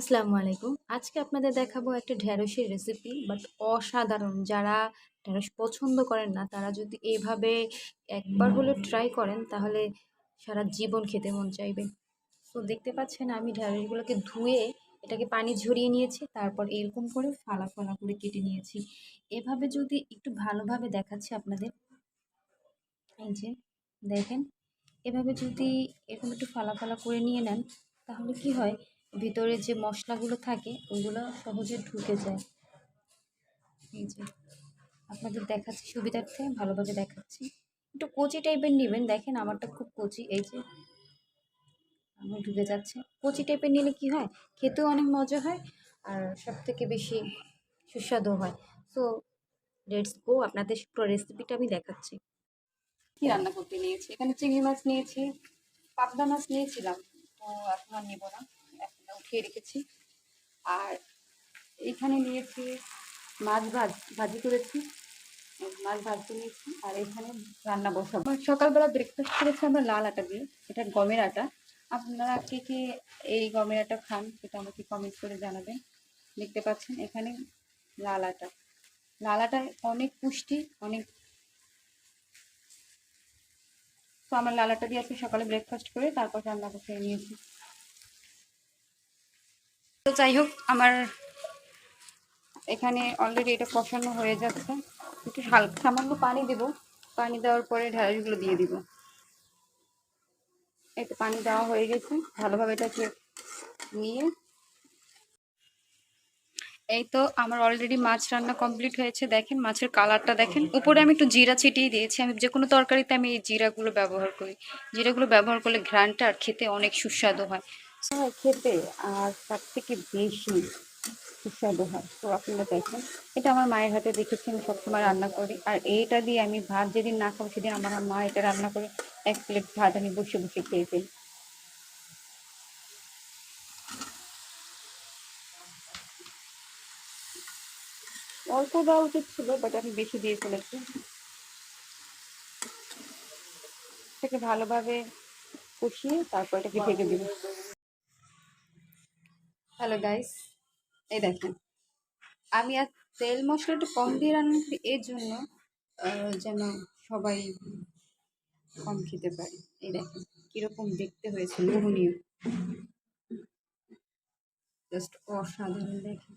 আসসালামু আলাইকুম। আজকে আপনাদের দেখাবো একটা ঢ্যাঁড়সের রেসিপি বাট অসাধারণ। যারা ঢ্যাঁড়স পছন্দ করেন না, তারা যদি এভাবে একবার হলেও ট্রাই করেন, তাহলে সারা জীবন খেতে মন চাইবে। তো দেখতে পাচ্ছেন, আমি ঢ্যাঁড়সগুলোকে ধুয়ে এটাকে পানি ঝরিয়ে নিয়েছি, তারপর এরকম করে ফালা ফালা করে কেটে নিয়েছি। এভাবে যদি একটু ভালোভাবে দেখাচ্ছি আপনাদের। এই যে, দেখেন, এভাবে যদি এরকম একটু ফালা ফালা করে নিয়ে নেন, তাহলে কি হয় ভিতরে যে মশলাগুলো থাকে, ওইগুলো সহজে ঢুকে যায়। এই যে, আপনাদের দেখাচ্ছি সুবিধার্থে, ভালোভাবে দেখাচ্ছি। একটু কচি টাইপের নেবেন, দেখেন আমারটা খুব কচি, এই যে। আমার ঢুকে যাচ্ছে। কচি টাইপের নিলে কি হয়? খেতেও অনেক মজা হয় আর সব থেকে বেশি সুস্বাদু হয়। সো লেটস গো আপনাদের পুরো রেসিপিটা আমি দেখাচ্ছি। কি রান্না করতে নিয়েছি? এখানে চিংড়ি মাছ নিয়েছি, পাবদা মাছ নিয়েছিলাম, তো এখন আর নেব না। উঠিয়ে রেখেছি। আর এইখানে নিয়েছি মাছ ভাজ, ভাজি করেছি। মাছ ভাজতে নিয়েছি আর এখানে রান্না বসাবো। সকালবেলা ব্রেকফাস্ট করেছি আমরা লাল আটা দিয়ে, এটা গমের আটা। আপনারা কে কে এই গমের আটা খান সেটা আমাকে কমেন্ট করে জানাবেন। দেখতে পাচ্ছেন এখানে লাল আটা। লাল আটায় অনেক পুষ্টি, অনেক তো আমার লাল আটা দিয়ে আজকে সকালে ব্রেকফাস্ট করে তারপর রান্না বসে নিয়েছি। তো যাই হোক, আমার এখানে অলরেডি এটা কষানো হয়ে যাচ্ছে। একটু হালকা সামান্য পানি দেব। পানি দেওয়ার পরে ঢেঁড়সগুলো দিয়ে দিব। একটু পানি দেওয়া হয়ে গেছে। ভালোভাবে এটাকে নিয়ে এই তো আমার অলরেডি মাছ রান্না কমপ্লিট হয়েছে। দেখেন মাছের কালারটা দেখেন। উপরে আমি একটু জিরা ছিটিয়ে দিয়েছি। আমি যে কোনো তরকারিতে আমি এই জিরাগুলো ব্যবহার করি। জিরাগুলো ব্যবহার করলে ঘ্রানটা আর খেতে অনেক সুস্বাদু হয় হ্যাঁ। খেতে আর তার থেকে বেশি সুস্বাদু হয়। তো আপনারা দেখেন। এটা আমার মায়ের হাতে দেখেছি, আমি সবসময় রান্না করি। আর এইটা দিয়ে আমি ভাত যেদিন না খাব সেদিন আমার মা এটা রান্না করে এক প্লেট ভাত আমি বসে বসে খেয়ে ফেলি। অল্প দেওয়া উচিত ছিল বাট আমি বেশি দিয়ে ফেলেছি। এটাকে ভালোভাবে কষিয়ে তারপর এটাকে ঢেকে দিব। হ্যালো গাইস এই দেখেন। আমি আর তেল মশলা একটু কম দিয়ে রান্না করি এর জন্য যেন সবাই কম খেতে পারে। এই দেখেন, কীরকম দেখতে হয়েছে, লোভনীয়। জাস্ট অসাধারণ দেখেন।